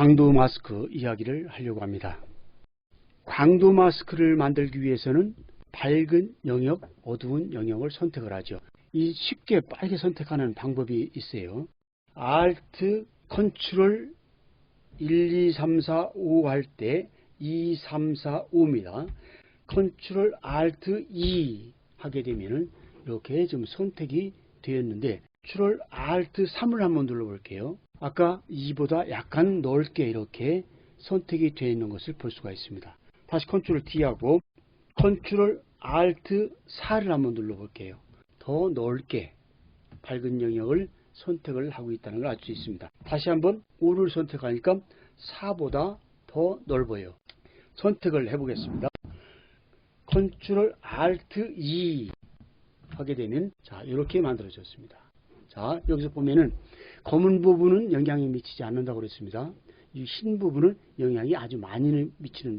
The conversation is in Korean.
광도 마스크 이야기를 하려고 합니다. 광도 마스크를 만들기 위해서는 밝은 영역, 어두운 영역을 선택을 하죠. 이 쉽게 빨개 선택하는 방법이 있어요. Alt, Ctrl 1, 2, 3, 4, 5 할 때 2, 3, 4, 5입니다. Ctrl Alt 2 하게 되면은 이렇게 좀 선택이 되었는데 Ctrl Alt 3을 한번 눌러볼게요. 아까 2보다 약간 넓게 이렇게 선택이 되어 있는 것을 볼 수가 있습니다. 다시 Ctrl D하고 Ctrl Alt 4를 한번 눌러볼게요. 더 넓게 밝은 영역을 선택을 하고 있다는 걸 알 수 있습니다. 다시 한번 5를 선택하니까 4보다 더 넓어요. 선택을 해보겠습니다. Ctrl Alt 2 하게 되면 자 이렇게 만들어졌습니다. 자 여기서 보면은 검은 부분은 영향이 미치지 않는다고 그랬습니다. 이 흰 부분은 영향이 아주 많이 미치는